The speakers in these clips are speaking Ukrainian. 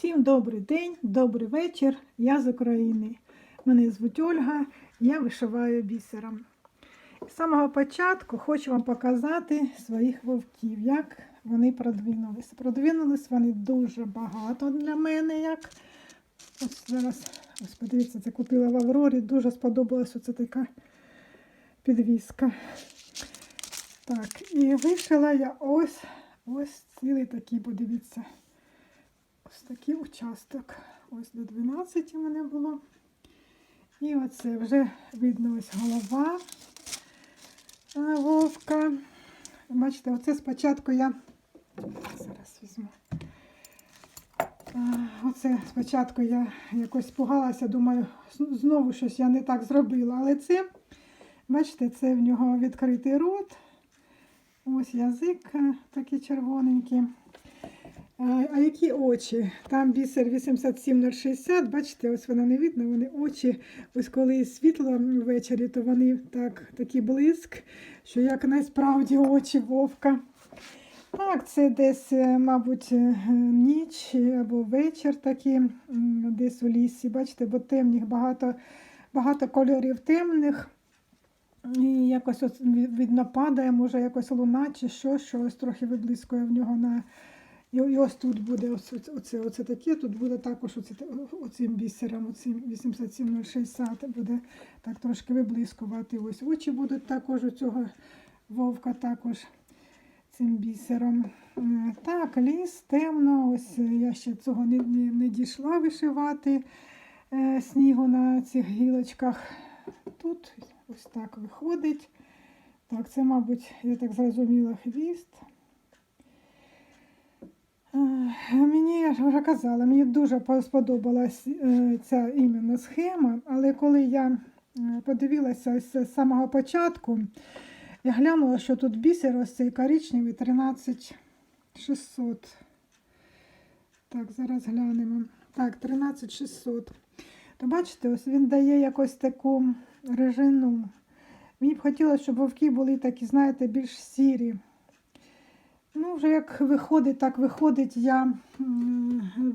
Всім добрий день, добрий вечір. Я з України. Мене звуть Ольга, я вишиваю бісером. З самого початку хочу вам показати своїх вовків, як вони продвинулися. Продвинулись вони дуже багато для мене. як. Ось зараз, ось подивіться, це купила в Аврорі, дуже сподобалась оце така підвіска. Так, і вишила я ось ось цілий такий, подивіться. Ось такий участок. Ось до 12 у мене було. І оце вже видно ось голова вовка. Бачите, оце спочатку я зараз візьму. Оце спочатку я якось пугалася, думаю, знову щось я не так зробила. Але це, бачите, це в нього відкритий рот. Ось язик е, такий червоненький. А, які очі? Там бісер 87060, бачите, ось воно не видно, вони очі, ось коли світло ввечері, то вони так, такий блиск, що як насправді очі вовка. Так, це десь, е, мабуть, е, ніч або вечір такий, десь у лісі. Бачите, бо темних багато, багато кольорів темних. І якось ось видно падає, може якось луна чи що, що ось трохи виблискує в нього на. І, ось тут буде ось- оце, оце таке, тут буде також оце, оцим бісером, оцим 87060 буде так трошки виблискувати. Ось очі будуть також у цього вовка також цим бісером. Так, ліс темно. Ось я ще цього не, не, не дійшла вишивати е, снігу на цих гілочках. Тут ось так виходить. Так, це, мабуть, я так зрозуміла, хвіст. Е, Мені, я ж вже казала, мені дуже по- сподобалась е, ця іменно схема, але коли я подивилася з самого початку, я глянула, що тут бісер ось цей коричневий 13600. Так, зараз глянемо. Так, 13600. То бачите, ось він дає якось таку режину. Мені б хотілося, щоб вовки були такі, знаєте, більш сірі. Ну, вже як виходить, так виходить. Я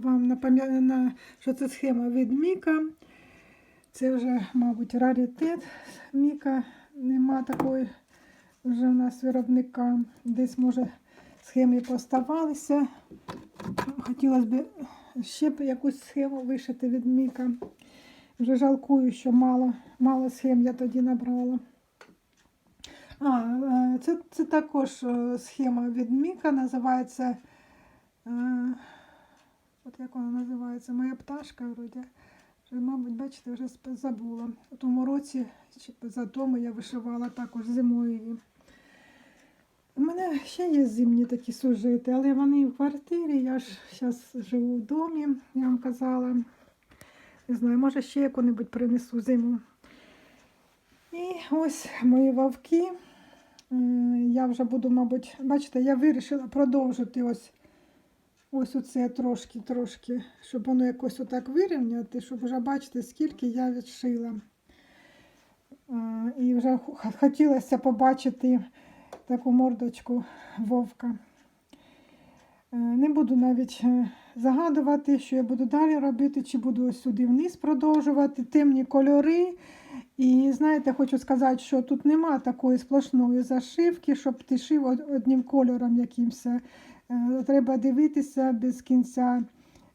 вам напам'ятаю, що це схема від Міка. Це вже, мабуть, раритет Міка. Нема такої вже у нас виробника. Десь, може, схеми поставалися. Хотілося б ще б якусь схему вишити від Міка. Вже жалкую, що мало, мало схем я тоді набрала. А, е, це, це також е, схема від Міка, називається. е, От як вона називається? Моя пташка вроді. Мабуть, бачите, вже забула. У тому році чи за тому я вишивала також зимою її. У мене ще є зимні такі сюжети, але вони в квартирі. Я ж зараз живу в домі, я вам казала. Не знаю, може ще яку-небудь принесу зиму. І ось мої вовки. Я вже буду, мабуть, бачите, я вирішила продовжити ось ось оце трошки, трошки, щоб воно якось отак вирівняти, щоб вже бачити, скільки я відшила. Е, І вже хотілося побачити таку мордочку вовка. Е, Не буду навіть е, загадувати, що я буду далі робити, чи буду ось сюди вниз продовжувати. Темні кольори. І знаєте, хочу сказати, що тут нема такої сплошної зашивки, щоб ти шив одним кольором якимось. Е, Треба дивитися без кінця,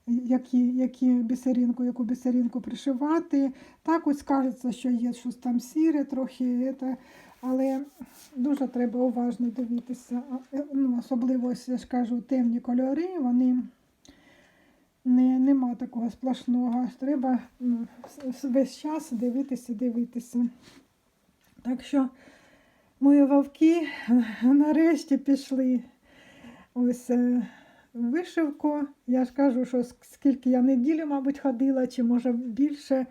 які, які бісеринку, яку бісеринку пришивати. Так ось кажеться, що є щось там сіре, трохи, але дуже треба уважно дивитися. Е, Ну, особливо, ось, я ж кажу, темні кольори, вони не, нема такого сплошного. Треба весь час дивитися, дивитися. Так що мої вовки е, нарешті пішли ось е, вишивку. Я ж кажу, що скільки я неділю, мабуть, ходила, чи може більше,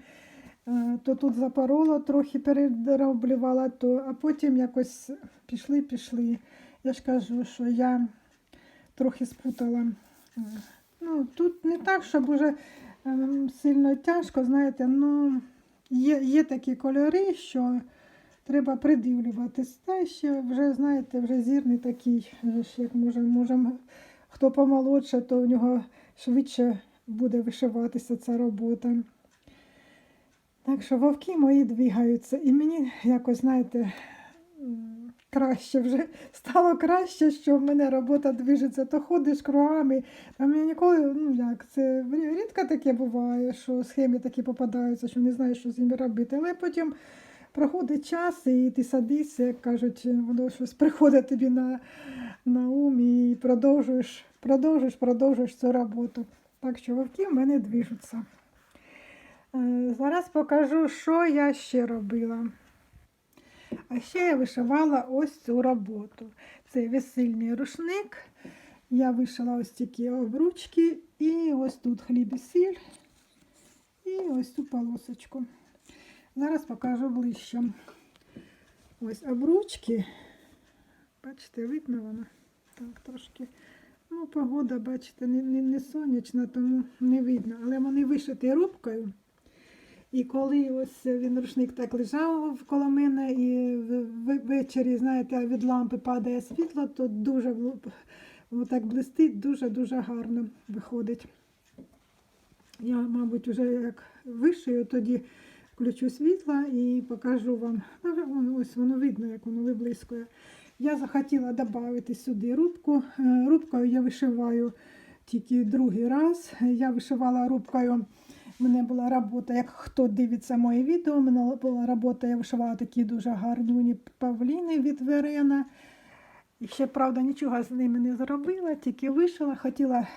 е, то тут запороло, трохи перероблювала, то, а потім якось пішли, пішли. Я ж кажу, що я трохи спутала. Ну, тут не так, щоб уже ем, сильно тяжко, знаєте, ну є, є такі кольори, що треба придивлюватись. Та ще вже, знаєте, вже зірний такий, як може, може, хто помолодше, то в нього швидше буде вишиватися ця робота. Так що вовки мої двигаються. І мені якось, знаєте, краще вже стало краще, що в мене робота движеться, то ходиш кругами. А мені ніколи, ну як, це рідко таке буває, що схеми такі попадаються, що не знаєш, що з ними робити. Але потім проходить час, і ти садишся, як кажуть, воно щось приходить тобі на, на ум і продовжуєш, продовжуєш, продовжуєш цю роботу. Так що вовки в мене движуться. Е, Зараз покажу, що я ще робила. А ще я вишивала ось цю роботу. Це весільний рушник. Я вишила ось такі обручки, і ось тут хліб і сіль, і ось цю полосочку. Зараз покажу ближче. Ось обручки. Бачите, видно воно? Так, трошки. Ну, погода, бачите, не, не, не сонячна, тому не видно. Але вони вишиті рубкою. І коли ось він рушник так лежав коло мене, і ввечері, знаєте, від лампи падає світло, то дуже так блистить, дуже-дуже гарно виходить. Я, мабуть, вже як вишию, тоді включу світло і покажу вам. Ну, ось воно видно, як воно виблискує. Я захотіла додати сюди рубку. Е, Рубкою я вишиваю тільки другий раз. Я вишивала рубкою. У мене була робота, як хто дивиться моє відео, у мене була робота, я вишивала такі дуже гарні павліни від Верена. І ще, правда, нічого з ними не зробила, тільки вишила, хотіла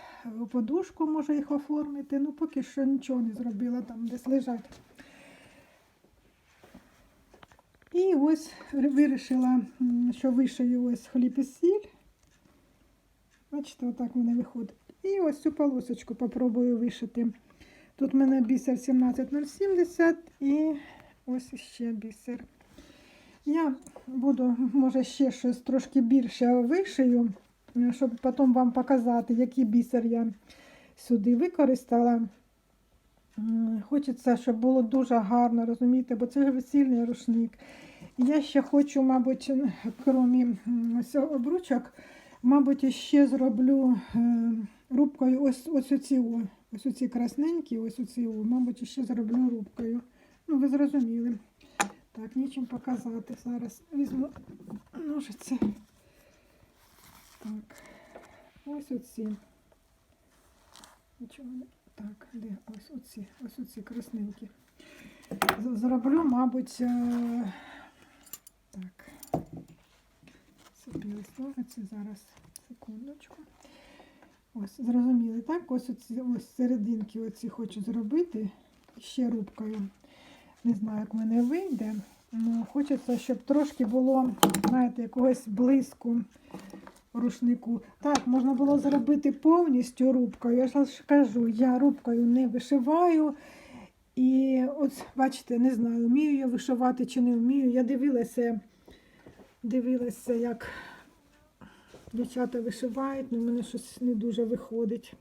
подушку, може, їх оформити, ну поки що нічого не зробила, там десь лежать. І ось вирішила, що вишию ось хліб і сіль. Бачите, отак в мене виходить. І ось цю полосочку попробую вишити. Тут в мене бісер 17070 і ось ще бісер. Я буду, може, ще щось трошки більше вишию, щоб потім вам показати, який бісер я сюди використала. Хочеться, щоб було дуже гарно, розумієте, бо це весільний рушник. Я ще хочу, мабуть, крім обручок, мабуть, ще зроблю е, рубкою ось, ось оці, ось оці красненькі, ось оці, мабуть, ще зроблю рубкою. Ну, ви зрозуміли. Так, нічим показати. Зараз візьму ножиці. Так, ось оці. Так, де ось оці, ось оці красненькі. Зроблю, мабуть, е, так. Собі ось ножиці зараз, секундочку. Ось, зрозуміли, так? Ось оці, ось серединки оці хочу зробити ще рубкою. Не знаю, як в мене вийде. Ну, хочеться, щоб трошки було, знаєте, якогось блиску рушнику. Так, можна було зробити повністю рубкою. Я ж кажу, я рубкою не вишиваю. І ось, бачите, не знаю, вмію я вишивати чи не вмію. Я дивилася, дивилася, як дівчата вишивають, але в мене щось не дуже виходить.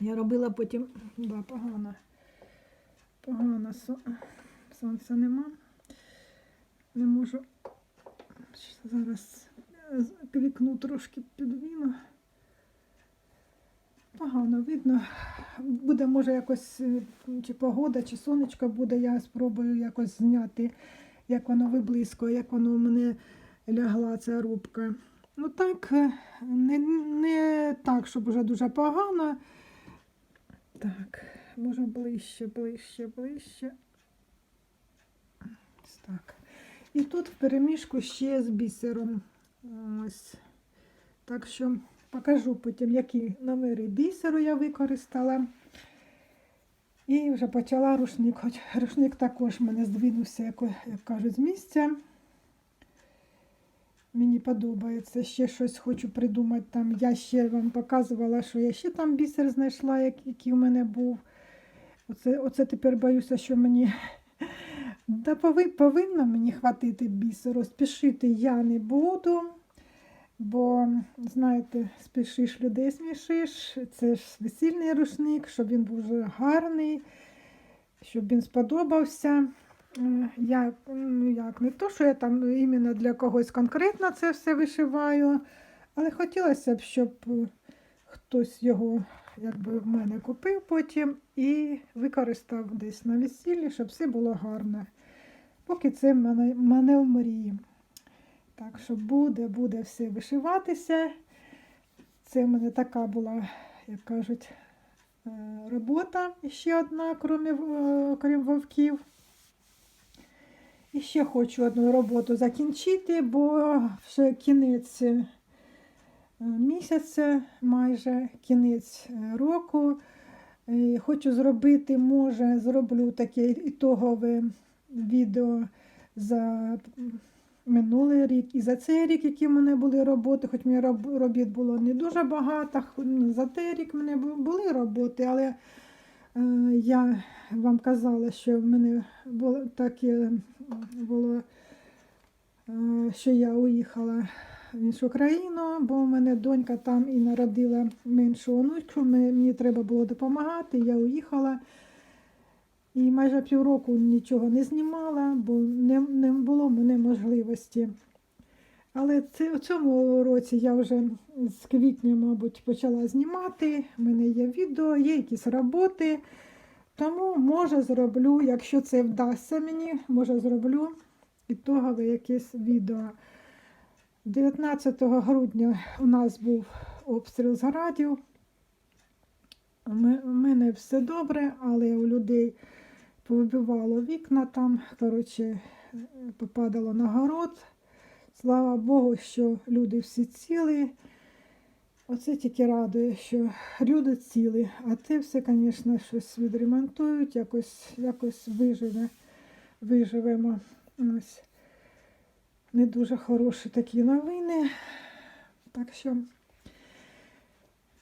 Я робила потім, да, погано. Погано сонця нема. Не можу. Зараз е, з- вікно трошки підвіну. Погано видно. Буде, може, якось е, чи погода, чи сонечко буде, я спробую якось зняти, як воно виблискує, як воно у мене лягла ця рубка. Ну так, е, не, не так, щоб вже дуже погано. Так, може ближче, ближче, ближче. Так. І тут в переміжку ще з бісером. Ось. Так що покажу потім, які номери бісеру я використала. І вже почала рушник. Хоч рушник також в мене здвинувся, як кажуть, з місця. Мені подобається. Ще щось хочу придумати. Там я ще вам показувала, що я ще там бісер знайшла, який у мене був. Оце, оце тепер боюся, що мені пови- повинно мені хватити бісеру. Спішити я не буду. Бо, знаєте, спішиш людей смішиш. Це ж весільний рушник, щоб він був гарний, щоб він сподобався. Е, Я, ну як, не то, що я там іменно для когось конкретно це все вишиваю, але хотілося б, щоб е, хтось його якби в мене купив потім і використав десь на весіллі, щоб все було гарно. Поки це в мене, мене в мрії. Так що буде, буде все вишиватися. Це в мене така була, як кажуть, е, робота ще одна, крім, крім вовків. І ще хочу одну роботу закінчити, бо вже кінець е, місяця, майже кінець е, року. Е, Хочу зробити, може, зроблю таке ітогове відео за минулий рік і за цей рік, які в мене були роботи, хоч мені робіт було не дуже багато. ну, За той рік в мене були роботи, але я вам казала, що в мене було таке було, е, що я уїхала в іншу країну, бо в мене донька там і народила меншу онучку, мені, мені треба було допомагати, я уїхала. І майже півроку нічого не знімала, бо не, не було в мене можливості. Але це, у цьому році я вже з квітня, мабуть, почала знімати. У мене є відео, є якісь роботи. Тому, може, зроблю, якщо це вдасться мені, може зроблю ітогове якесь відео. 19 грудня у нас був обстріл з градів. У мене все добре, але у людей повибивало вікна там, коротше, попадало на город. Слава Богу, що люди всі цілі. Оце тільки радує, що люди цілі, а те все, звісно, щось відремонтують, якось, якось виживе, виживемо. Ось. Не дуже хороші такі новини. Так що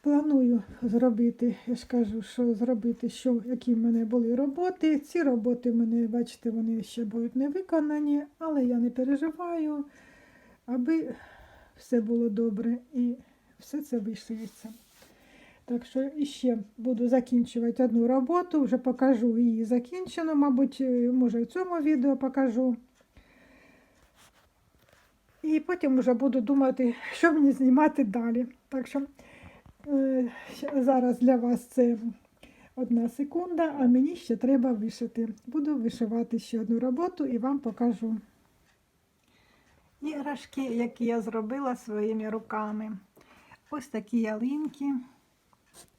планую зробити, я ж кажу, що зробити, що, які в мене були роботи. Ці роботи в мене, бачите, вони ще будуть не виконані, але я не переживаю, аби все було добре і все це вишиється. Так що іще буду закінчувати одну роботу, вже покажу її закінчену, мабуть, е, може в цьому відео покажу. І потім вже буду думати, що мені знімати далі. Так що е, зараз для вас це одна секунда, а мені ще треба вишити. Буду вишивати ще одну роботу і вам покажу. Іграшки, які я зробила своїми руками. Ось такі ялинки.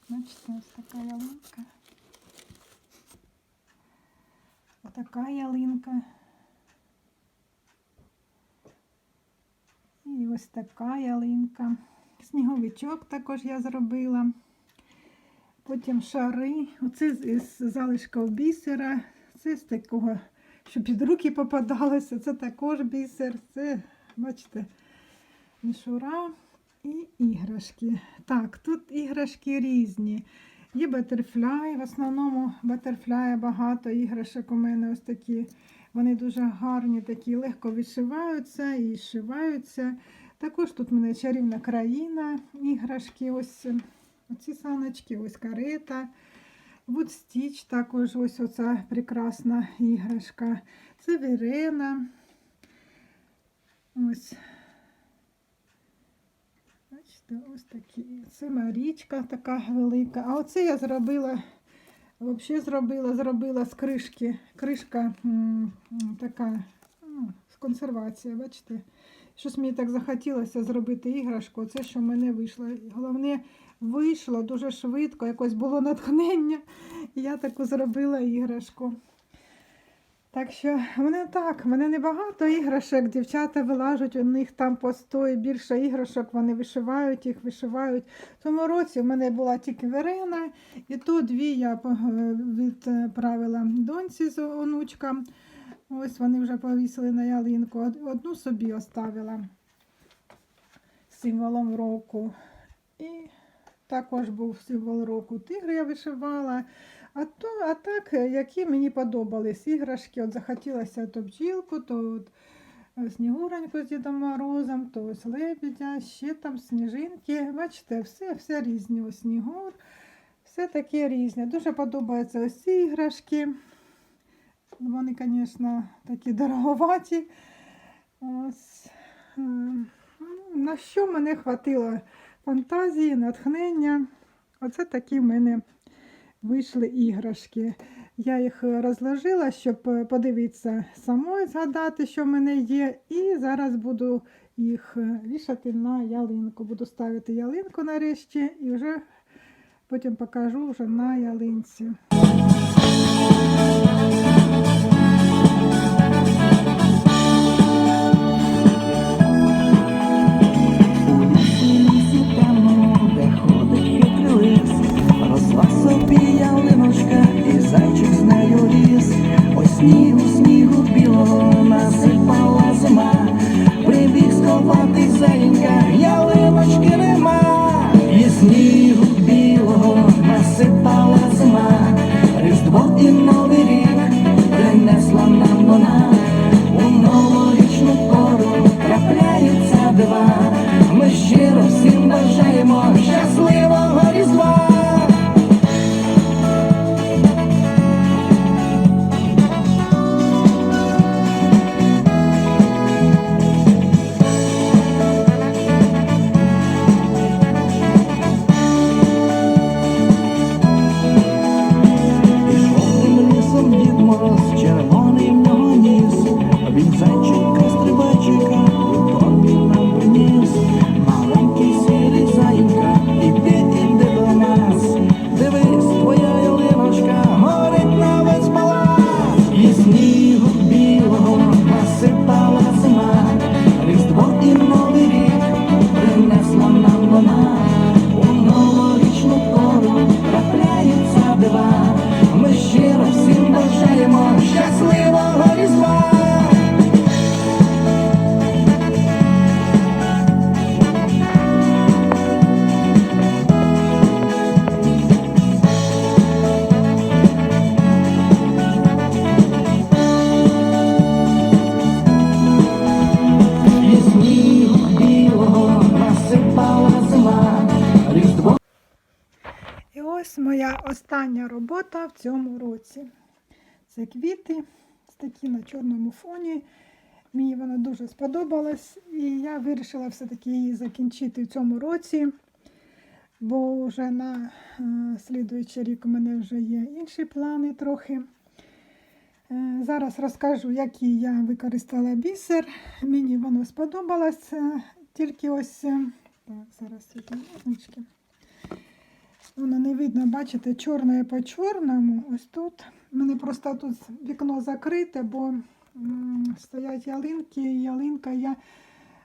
Бачите, ось така ялинка. Отака ялинка. І ось така ялинка. Сніговичок також я зробила. Потім шари. Оце з залишків бісера. Це з такого, що під руки попадалося. Це також бісер. Це, бачите, мішура і іграшки. Так, тут іграшки різні. Є батерфляй, в основному батерфляя багато іграшок у мене ось такі. Вони дуже гарні, такі легко вишиваються і зшиваються. Також тут в мене чарівна країна, іграшки, ось оці саночки, ось карета. Вудстіч також ось оця прекрасна іграшка. Це Вірена. Ось. Бачите, ось такі. Це Марічка така велика. А оце я зробила, взагалі зробила, зробила з кришки. Кришка така ну, з консервації, бачите. Щось мені так захотілося зробити іграшку. Оце, що в мене вийшло. Головне, вийшло дуже швидко, якось було натхнення. Я таку зробила іграшку. Так що мене так, мене небагато іграшок. Дівчата вилажуть, у них там по 100 і більше іграшок, вони вишивають їх, вишивають. В тому році в мене була тільки Верена, і то дві я відправила доньці з онучкам. Ось вони вже повісили на ялинку. Одну собі оставила символом року. І також був символ року тигр я вишивала. А, то, а так, е, які мені подобались іграшки. От захотілося то бджілку, то от е, снігуроньку з Дідом Морозом, то ось лебедя, ще там сніжинки. Бачите, все, все різні. Ось снігур, все таке різне. Дуже подобаються ось ці іграшки. Вони, звісно, такі дороговаті. Ось. ну, На що мене хватило фантазії, натхнення. Оце такі в мене вийшли іграшки. Я їх розложила, щоб е, подивитися самою, згадати, що в мене є. І зараз буду їх е, вішати на ялинку. Буду ставити ялинку нарешті і вже потім покажу вже на ялинці. Моя остання робота в цьому році. Це квіти, такі на чорному фоні. Мені вона дуже сподобалась, і я вирішила все-таки її закінчити в цьому році, бо вже на е, слідуючий рік у мене вже є інші плани трохи. Е, Зараз розкажу, який я використала бісер. Мені воно сподобалось. е, Тільки ось е, так, зараз ножнички. Воно не видно, бачите, чорне по чорному. Ось тут. Мене просто тут вікно закрите, бо стоять ялинки, ялинка. Я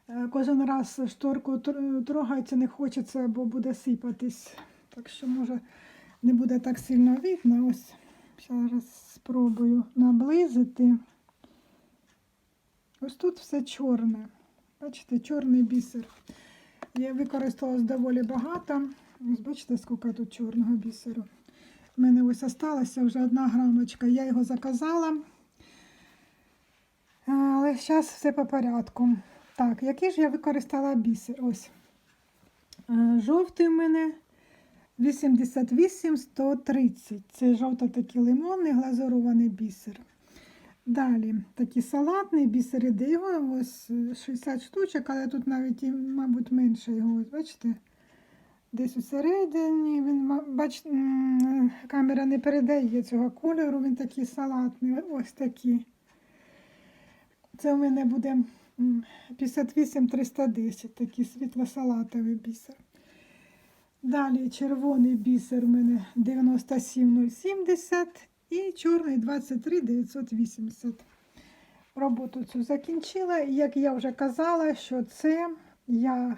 е, кожен раз шторку тр- трогається, не хочеться, бо буде сипатись. Так що, може, не буде так сильно видно. Ось зараз спробую наблизити. Ось тут все чорне. Бачите, чорний бісер. Я використовувалась доволі багато. Ось бачите, скільки тут чорного бісеру. У мене ось осталася вже одна грамочка. Я його заказала. Але зараз все по порядку. Так, який ж я використала бісер? Ось. Е, Жовтий у мене 88-130. Це жовто такий лимонний глазурований бісер. Далі такий салатний бісер іде його ось е, 60 штучок, але тут навіть, мабуть, менше його. Бачите? Десь усередині він, бач, камера не передає цього кольору, він такий салатний, ось такий. Це у мене буде м, 58-310, такий світло-салатовий бісер. Далі червоний бісер у мене 97070 і чорний 23980. Роботу цю закінчила. І як я вже казала, що це я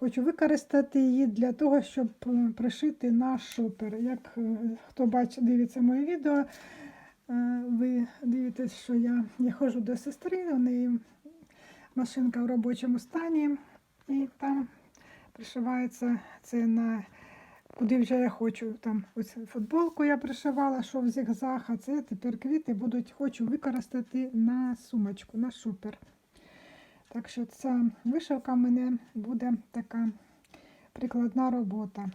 хочу використати її для того, щоб е, пришити на шопер. Як е, хто бачить, дивиться моє відео, е, ви дивитесь, що я, я ходжу до сестри, у неї машинка в робочому стані, і там пришивається це на куди вже я хочу. Там ось футболку я пришивала, що в зігзаг, а це тепер квіти будуть, хочу використати на сумочку, на шупер. Так що ця вишивка в мене буде така прикладна робота.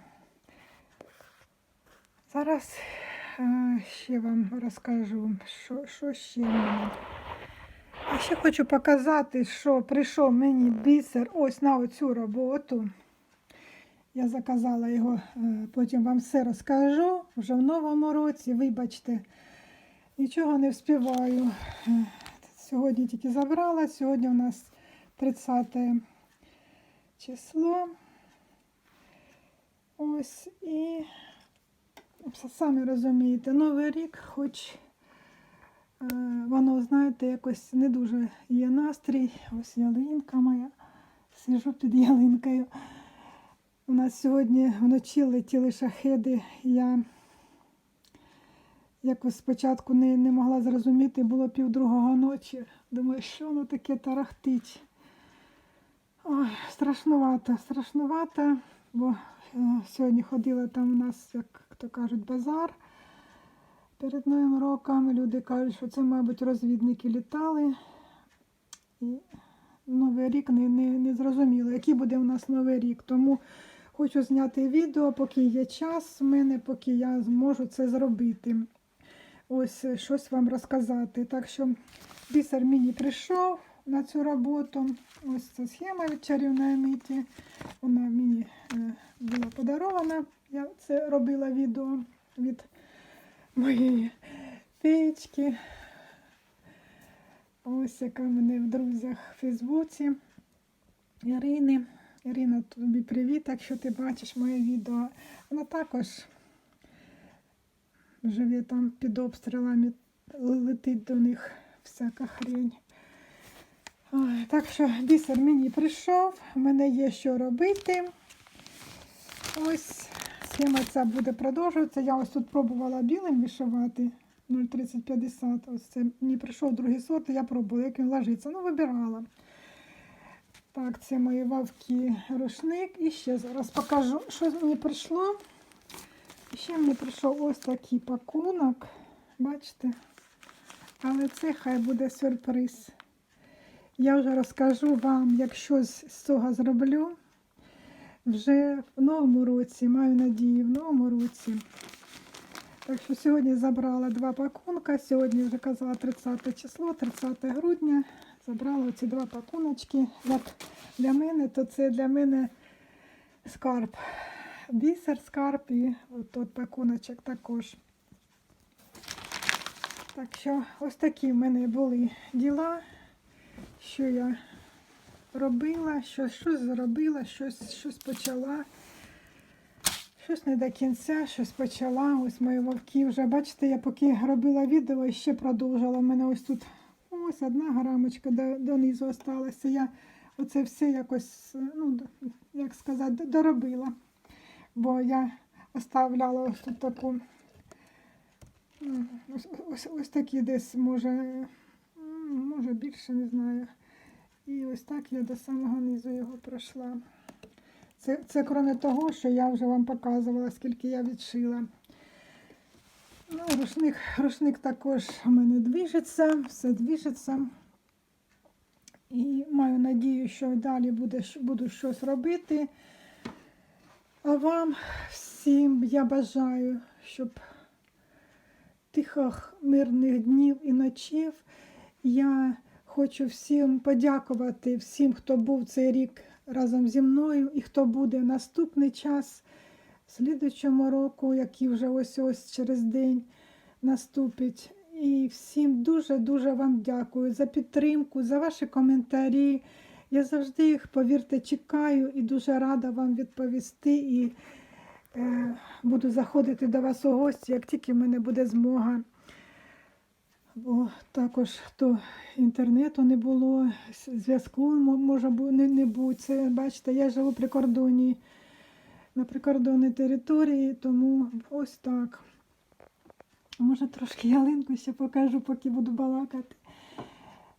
Зараз е, ще вам розкажу, що, що ще в мене. А ще хочу показати, що прийшов мені бісер ось на оцю роботу. Я заказала його, е, потім вам все розкажу вже в новому році. Вибачте, нічого не вспіваю. Е, Сьогодні тільки забрала. Сьогодні у нас 30 число. Ось і самі розумієте, Новий рік, хоч е, воно, знаєте, якось не дуже є настрій. Ось ялинка моя. Сижу під ялинкою. У нас сьогодні вночі летіли шахеди. Я якось спочатку не, не могла зрозуміти, було півдругого ночі. Думаю, що воно таке тарахтить. Ой, страшнувато, страшнувато, бо е, сьогодні ходила там у нас, як то кажуть, базар перед Новим роком. Люди кажуть, що це, мабуть, розвідники літали. І Новий рік не, не, не зрозуміло, який буде у нас новий рік. Тому хочу зняти відео, поки є час в мене, поки я зможу це зробити. Ось щось вам розказати. Так що бісер мені прийшов на цю роботу. Ось ця схема від чарівної миті. Вона мені е, була подарована. Я це робила відео від моєї печки. Ось яка в мене в друзях в Фейсбуці. Ірини. Ірина, тобі привіт, якщо ти бачиш моє відео. Вона також живе там під обстрілами, летить до них всяка хрень. Ой, так що бісер мені прийшов, в мене є що робити. Ось схема ця буде продовжуватися. Я ось тут пробувала білим вишивати 03050. Ось це мені прийшов другий сорт, я пробувала, як він ложиться. Ну, вибирала. Так, це мої вавки рушник. І ще зараз покажу, що мені прийшло. І ще мені прийшов ось такий пакунок. Бачите? Але це хай буде сюрприз. Я вже розкажу вам, як щось з цього зроблю. Вже в новому році, маю надію, в новому році. Так що сьогодні забрала два пакунка. Сьогодні вже казала 30 число, 30 грудня. Забрала ці два пакуночки. Як для мене, то це для мене скарб. Бісер, скарб і от пакуночок також. Так що ось такі в мене були діла, що я робила, що, щось зробила, щось, щось почала. Щось не до кінця, щось почала. Ось мої вовки вже. Бачите, я поки робила відео і ще продовжила. У мене ось тут ось одна грамочка донизу осталася. Я оце все якось, ну, як сказати, доробила. Бо я оставляла ось тут таку. Ось, ось, ось такі десь, може, може більше, не знаю. І ось так я до самого низу його пройшла. Це, це крім того, що я вже вам показувала, скільки я відшила. Ну, рушник, рушник також у мене движеться, все движеться. І маю надію, що далі буде, буду щось робити. А вам всім я бажаю, щоб тихих мирних днів і ночів. Я хочу всім подякувати, всім, хто був цей рік разом зі мною і хто буде наступний час, в слідучому року, який вже ось ось через день наступить. І всім дуже-дуже вам дякую за підтримку, за ваші коментарі. Я завжди їх, повірте, чекаю і дуже рада вам відповісти. І е, буду заходити до вас у гості, як тільки в мене буде змога. Бо також то інтернету не було, зв'язку може не, не бути. Це, бачите, я живу при кордоні, на прикордонній території, тому ось так. Може, трошки ялинку ще покажу, поки буду балакати.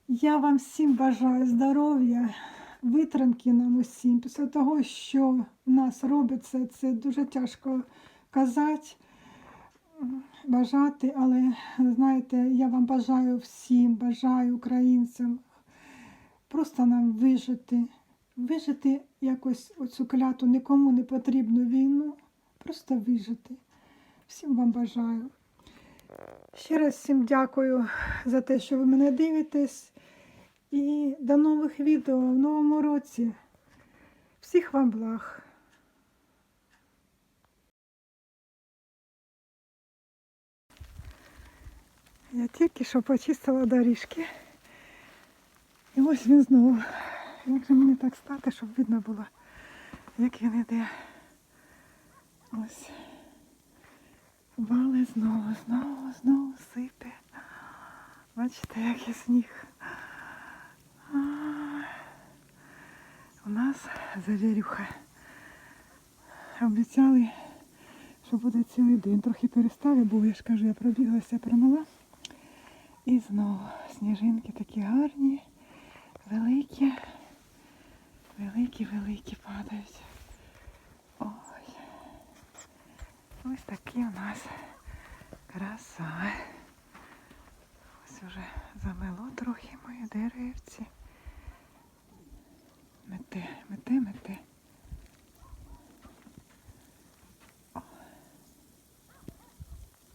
Я вам всім бажаю здоров'я, витримки нам усім. Після того, що в нас робиться, це дуже тяжко казати, бажати, але знаєте, я вам бажаю всім, бажаю українцям просто нам вижити, вижити якось оцю кляту нікому не потрібну війну, просто вижити. Всім вам бажаю. Ще раз всім дякую за те, що ви мене дивитесь. І до нових відео в новому році. Всіх вам благ. Я тільки що почистила доріжки. І ось він знову. Як же мені так стати, щоб видно було, як він іде. Ось. Вали знову, знову, знову сипе. Бачите, який сніг. А, У нас завірюха. Обіцяли, що буде цілий день. Трохи перестали, бо я ж кажу, я пробіглася, промила. І знову сніжинки такі гарні, великі, великі, великі падають. Ой. Ось такі у нас краса. Ось уже замело трохи мої деревці. Мете, мете, мете.